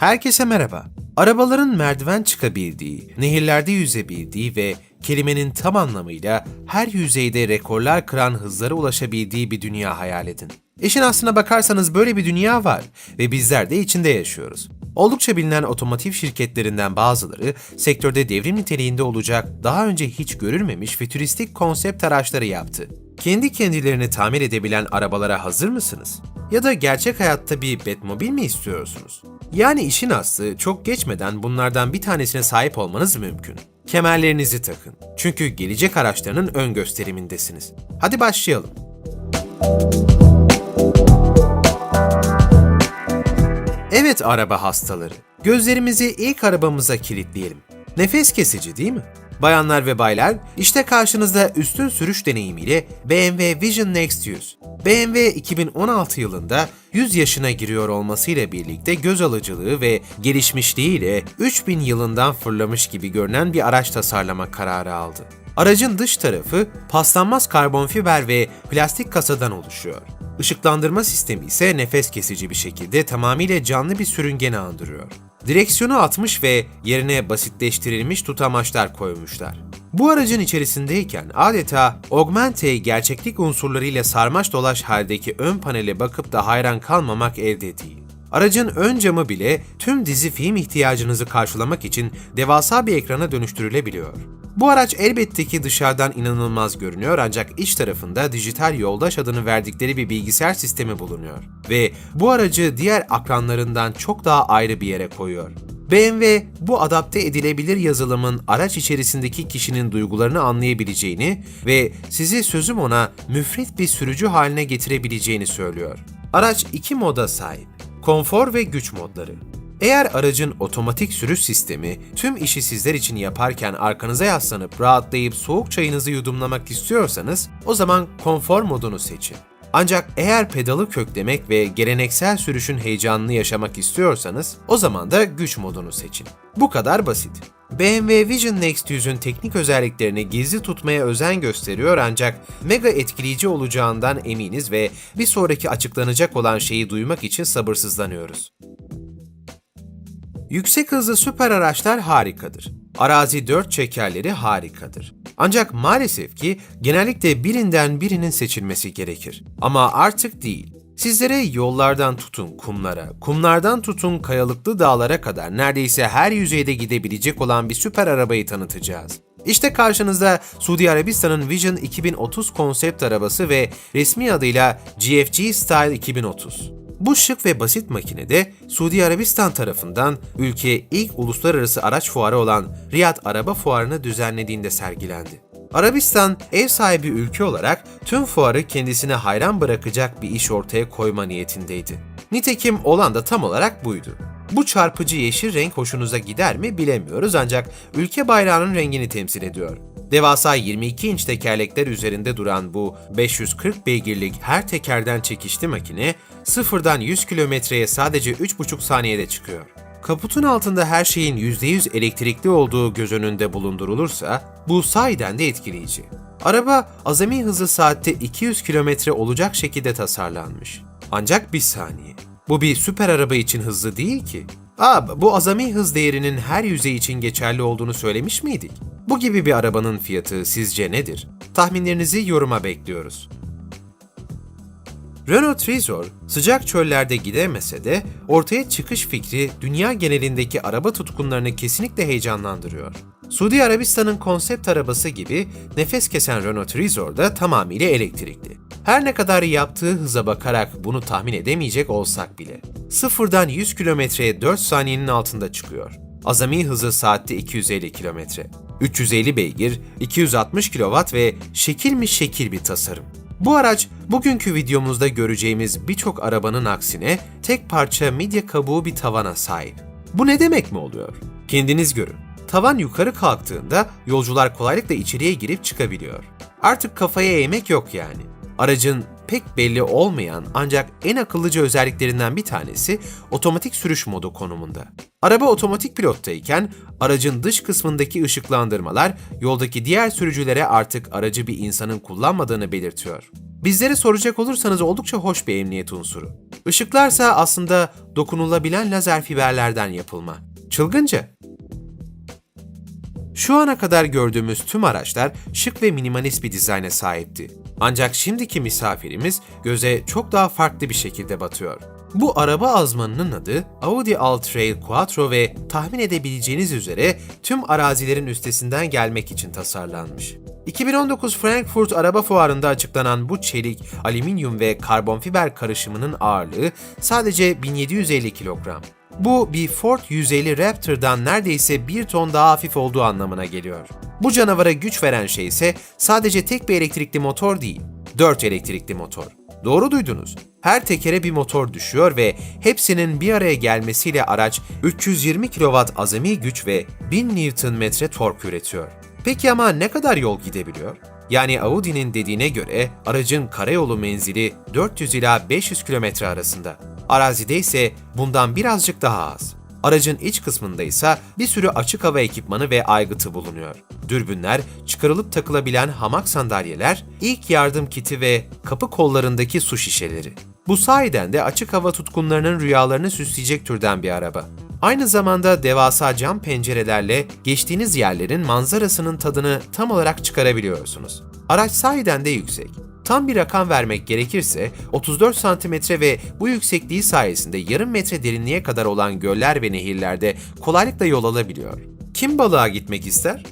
Herkese merhaba. Arabaların merdiven çıkabildiği, nehirlerde yüzebildiği ve kelimenin tam anlamıyla her yüzeyde rekorlar kıran hızlara ulaşabildiği bir dünya hayal edin. İşin aslına bakarsanız böyle bir dünya var ve bizler de içinde yaşıyoruz. Oldukça bilinen otomotiv şirketlerinden bazıları sektörde devrim niteliğinde olacak daha önce hiç görülmemiş fütüristik konsept araçları yaptı. Kendi kendilerini tamir edebilen arabalara hazır mısınız? Ya da gerçek hayatta bir Batmobil mi istiyorsunuz? Yani işin aslı çok geçmeden bunlardan bir tanesine sahip olmanız mümkün. Kemerlerinizi takın. Çünkü gelecek araçlarının ön gösterimindesiniz. Hadi başlayalım. Evet araba hastaları. Gözlerimizi ilk arabamıza kilitleyelim. Nefes kesici değil mi? Bayanlar ve baylar, işte karşınızda üstün sürüş deneyimiyle BMW Vision Next 100. BMW 2016 yılında 100 yaşına giriyor olmasıyla birlikte göz alıcılığı ve gelişmişliğiyle 3000 yılından fırlamış gibi görünen bir araç tasarlama kararı aldı. Aracın dış tarafı paslanmaz karbon fiber ve plastik kasadan oluşuyor. Işıklandırma sistemi ise nefes kesici bir şekilde tamamıyla canlı bir sürüngeni andırıyor. Direksiyonu atmış ve yerine basitleştirilmiş tutamaçlar koymuşlar. Bu aracın içerisindeyken adeta augmente gerçeklik unsurlarıyla sarmaş dolaş haldeki ön panele bakıp da hayran kalmamak elde değil. Aracın ön camı bile tüm dizi film ihtiyacınızı karşılamak için devasa bir ekrana dönüştürülebiliyor. Bu araç elbette ki dışarıdan inanılmaz görünüyor ancak iç tarafında dijital yoldaş adını verdikleri bir bilgisayar sistemi bulunuyor. Ve bu aracı diğer akranlarından çok daha ayrı bir yere koyuyor. BMW bu adapte edilebilir yazılımın araç içerisindeki kişinin duygularını anlayabileceğini ve sizi sözüm ona müfret bir sürücü haline getirebileceğini söylüyor. Araç iki moda sahip. Konfor ve güç modları. Eğer aracın otomatik sürüş sistemi tüm işi sizler için yaparken arkanıza yaslanıp rahatlayıp soğuk çayınızı yudumlamak istiyorsanız o zaman konfor modunu seçin. Ancak eğer pedalı köklemek ve geleneksel sürüşün heyecanını yaşamak istiyorsanız o zaman da güç modunu seçin. Bu kadar basit. BMW Vision Next 100'ün teknik özelliklerini gizli tutmaya özen gösteriyor ancak mega etkileyici olacağından eminiz ve bir sonraki açıklanacak olan şeyi duymak için sabırsızlanıyoruz. Yüksek hızlı süper araçlar harikadır. Arazi dört çekerleri harikadır. Ancak maalesef ki genellikle birinden birinin seçilmesi gerekir. Ama artık değil. Sizlere yollardan tutun kumlara, kumlardan tutun kayalıklı dağlara kadar neredeyse her yüzeyde gidebilecek olan bir süper arabayı tanıtacağız. İşte karşınızda Suudi Arabistan'ın Vision 2030 konsept arabası ve resmi adıyla GFG Style 2030. Bu şık ve basit makinede Suudi Arabistan tarafından ülke ilk uluslararası araç fuarı olan Riyad Araba Fuarı'nı düzenlediğinde sergilendi. Arabistan ev sahibi ülke olarak tüm fuarı kendisine hayran bırakacak bir iş ortaya koyma niyetindeydi. Nitekim olan da tam olarak buydu. Bu çarpıcı yeşil renk hoşunuza gider mi bilemiyoruz ancak ülke bayrağının rengini temsil ediyor. Devasa 22 inç tekerlekler üzerinde duran bu 540 beygirlik her tekerden çekişli makine sıfırdan 100 kilometreye sadece 3,5 saniyede çıkıyor. Kaputun altında her şeyin %100 elektrikli olduğu göz önünde bulundurulursa bu sahiden de etkileyici. Araba azami hızı saatte 200 kilometre olacak şekilde tasarlanmış. Ancak bir saniye. Bu bir süper araba için hızlı değil ki. Aa, bu azami hız değerinin her yüzey için geçerli olduğunu söylemiş miydik? Bu gibi bir arabanın fiyatı sizce nedir? Tahminlerinizi yoruma bekliyoruz. Renault Trezor sıcak çöllerde gidemese de ortaya çıkış fikri dünya genelindeki araba tutkunlarını kesinlikle heyecanlandırıyor. Suudi Arabistan'ın konsept arabası gibi nefes kesen Renault Trezor da tamamıyla elektrikli. Her ne kadar yaptığı hıza bakarak bunu tahmin edemeyecek olsak bile. Sıfırdan 100 kilometreye 4 saniyenin altında çıkıyor. Azami hızı saatte 250 kilometre. 350 beygir, 260 kW ve şekil mi şekil bir tasarım. Bu araç bugünkü videomuzda göreceğimiz birçok arabanın aksine tek parça midye kabuğu bir tavana sahip. Bu ne demek mi oluyor? Kendiniz görün. Tavan yukarı kalktığında yolcular kolaylıkla içeriye girip çıkabiliyor. Artık kafaya eğmek yok yani. Aracın pek belli olmayan ancak en akıllıca özelliklerinden bir tanesi otomatik sürüş modu konumunda. Araba otomatik pilottayken aracın dış kısmındaki ışıklandırmalar yoldaki diğer sürücülere artık aracı bir insanın kullanmadığını belirtiyor. Bizlere soracak olursanız oldukça hoş bir emniyet unsuru. Işıklarsa aslında dokunulabilen lazer fiberlerden yapılma. Çılgınca. Şu ana kadar gördüğümüz tüm araçlar şık ve minimalist bir dizayna sahipti. Ancak şimdiki misafirimiz göze çok daha farklı bir şekilde batıyor. Bu araba azmanının adı Audi Alltrail Quattro ve tahmin edebileceğiniz üzere tüm arazilerin üstesinden gelmek için tasarlanmış. 2019 Frankfurt Araba Fuarı'nda açıklanan bu çelik, alüminyum ve karbon fiber karışımının ağırlığı sadece 1750 kilogram. Bu bir Ford 150 Raptor'dan neredeyse bir ton daha hafif olduğu anlamına geliyor. Bu canavara güç veren şey ise sadece tek bir elektrikli motor değil, 4 elektrikli motor. Doğru duydunuz. Her tekere bir motor düşüyor ve hepsinin bir araya gelmesiyle araç 320 kW azami güç ve 1000 Nm tork üretiyor. Peki ama ne kadar yol gidebiliyor? Yani Audi'nin dediğine göre aracın karayolu menzili 400 ila 500 km arasında. Arazide ise bundan birazcık daha az. Aracın iç kısmında ise bir sürü açık hava ekipmanı ve aygıtı bulunuyor. Dürbünler, çıkarılıp takılabilen hamak sandalyeler, ilk yardım kiti ve kapı kollarındaki su şişeleri. Bu sayeden de açık hava tutkunlarının rüyalarını süsleyecek türden bir araba. Aynı zamanda devasa cam pencerelerle geçtiğiniz yerlerin manzarasının tadını tam olarak çıkarabiliyorsunuz. Araç sahiden de yüksek. Tam bir rakam vermek gerekirse 34 santimetre ve bu yüksekliği sayesinde yarım metre derinliğe kadar olan göller ve nehirlerde kolaylıkla yol alabiliyor. Kim balığa gitmek ister?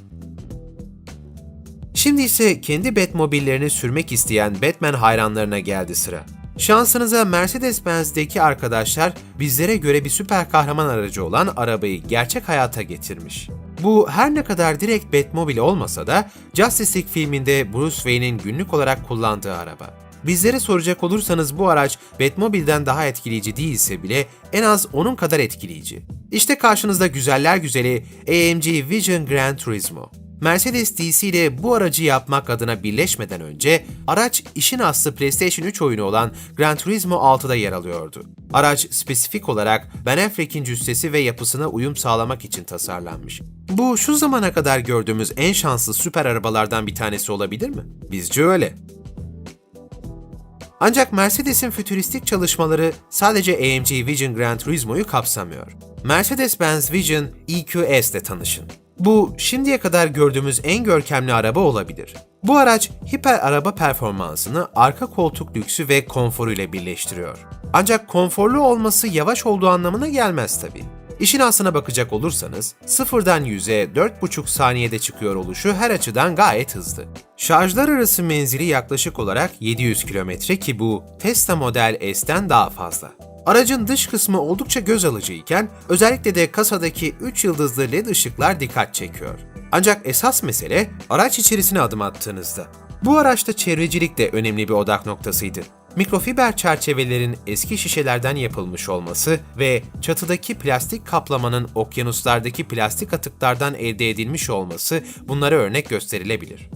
Şimdi ise kendi Batmobillerini sürmek isteyen Batman hayranlarına geldi sıra. Şansınıza Mercedes-Benz'deki arkadaşlar bizlere göre bir süper kahraman aracı olan arabayı gerçek hayata getirmiş. Bu her ne kadar direkt Batmobile olmasa da Justice League filminde Bruce Wayne'in günlük olarak kullandığı araba. Bizlere soracak olursanız bu araç Batmobile'den daha etkileyici değilse bile en az onun kadar etkileyici. İşte karşınızda güzeller güzeli AMG Vision Gran Turismo. Mercedes DC ile bu aracı yapmak adına birleşmeden önce araç işin aslı PlayStation 3 oyunu olan Gran Turismo 6'da yer alıyordu. Araç spesifik olarak Ben Affleck'in cüssesi ve yapısına uyum sağlamak için tasarlanmış. Bu şu zamana kadar gördüğümüz en şanslı süper arabalardan bir tanesi olabilir mi? Bizce öyle. Ancak Mercedes'in fütüristik çalışmaları sadece AMG Vision Gran Turismo'yu kapsamıyor. Mercedes-Benz Vision EQS ile tanışın. Bu şimdiye kadar gördüğümüz en görkemli araba olabilir. Bu araç hiper araba performansını arka koltuk lüksü ve konforuyla birleştiriyor. Ancak konforlu olması yavaş olduğu anlamına gelmez tabii. İşin aslına bakacak olursanız, sıfırdan 100'e 4,5 saniyede çıkıyor oluşu her açıdan gayet hızlı. Şarjlar arası menzili yaklaşık olarak 700 km ki bu Tesla Model S'ten daha fazla. Aracın dış kısmı oldukça göz alıcı iken özellikle de kasadaki 3 yıldızlı led ışıklar dikkat çekiyor. Ancak esas mesele araç içerisine adım attığınızda. Bu araçta çevrecilik de önemli bir odak noktasıydı. Mikrofiber çerçevelerin eski şişelerden yapılmış olması ve çatıdaki plastik kaplamanın okyanuslardaki plastik atıklardan elde edilmiş olması bunlara örnek gösterilebilir.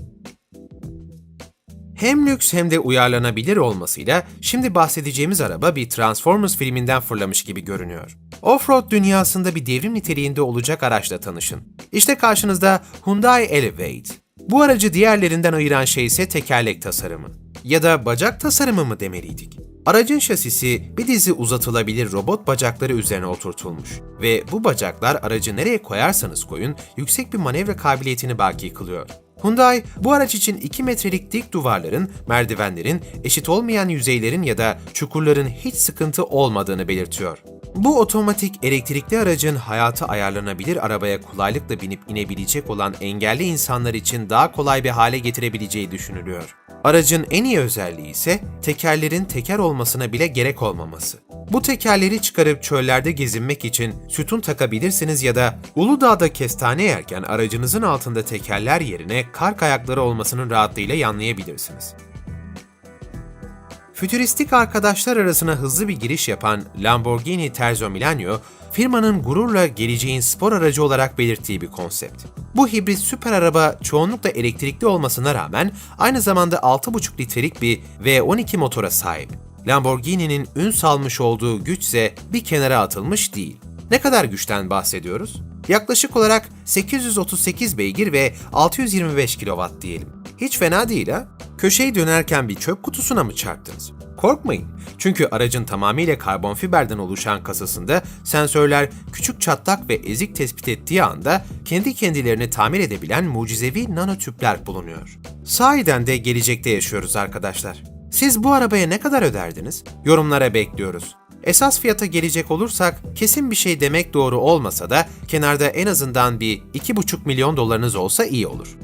Hem lüks hem de uyarlanabilir olmasıyla şimdi bahsedeceğimiz araba bir Transformers filminden fırlamış gibi görünüyor. Offroad dünyasında bir devrim niteliğinde olacak araçla tanışın. İşte karşınızda Hyundai Elevate. Bu aracı diğerlerinden ayıran şey ise tekerlek tasarımı. Ya da bacak tasarımı mı demeliydik? Aracın şasisi bir dizi uzatılabilir robot bacakları üzerine oturtulmuş ve bu bacaklar aracı nereye koyarsanız koyun yüksek bir manevra kabiliyetini baki kılıyor. Hyundai bu araç için 2 metrelik dik duvarların, merdivenlerin, eşit olmayan yüzeylerin ya da çukurların hiç sıkıntı olmadığını belirtiyor. Bu otomatik elektrikli aracın hayata ayarlanabilir arabaya kolaylıkla binip inebilecek olan engelli insanlar için daha kolay bir hale getirebileceği düşünülüyor. Aracın en iyi özelliği ise tekerlerin teker olmasına bile gerek olmaması. Bu tekerleri çıkarıp çöllerde gezinmek için sütun takabilirsiniz ya da Uludağ'da kestane yerken aracınızın altında tekerler yerine kar kayakları olmasının rahatlığıyla yanlayabilirsiniz. Fütüristik arkadaşlar arasına hızlı bir giriş yapan Lamborghini Terzo Milano, firmanın gururla geleceğin spor aracı olarak belirttiği bir konsept. Bu hibrit süper araba çoğunlukla elektrikli olmasına rağmen aynı zamanda 6,5 litrelik bir V12 motora sahip. Lamborghini'nin ün salmış olduğu güçse bir kenara atılmış değil. Ne kadar güçten bahsediyoruz? Yaklaşık olarak 838 beygir ve 625 kW diyelim. Hiç fena değil ha? Köşeyi dönerken bir çöp kutusuna mı çarptınız? Korkmayın. Çünkü aracın tamamıyla karbon fiberden oluşan kasasında sensörler küçük çatlak ve ezik tespit ettiği anda kendi kendilerini tamir edebilen mucizevi nanotüpler bulunuyor. Sahiden de gelecekte yaşıyoruz arkadaşlar. Siz bu arabaya ne kadar öderdiniz? Yorumlara bekliyoruz. Esas fiyata gelecek olursak kesin bir şey demek doğru olmasa da kenarda en azından bir 2,5 milyon dolarınız olsa iyi olur.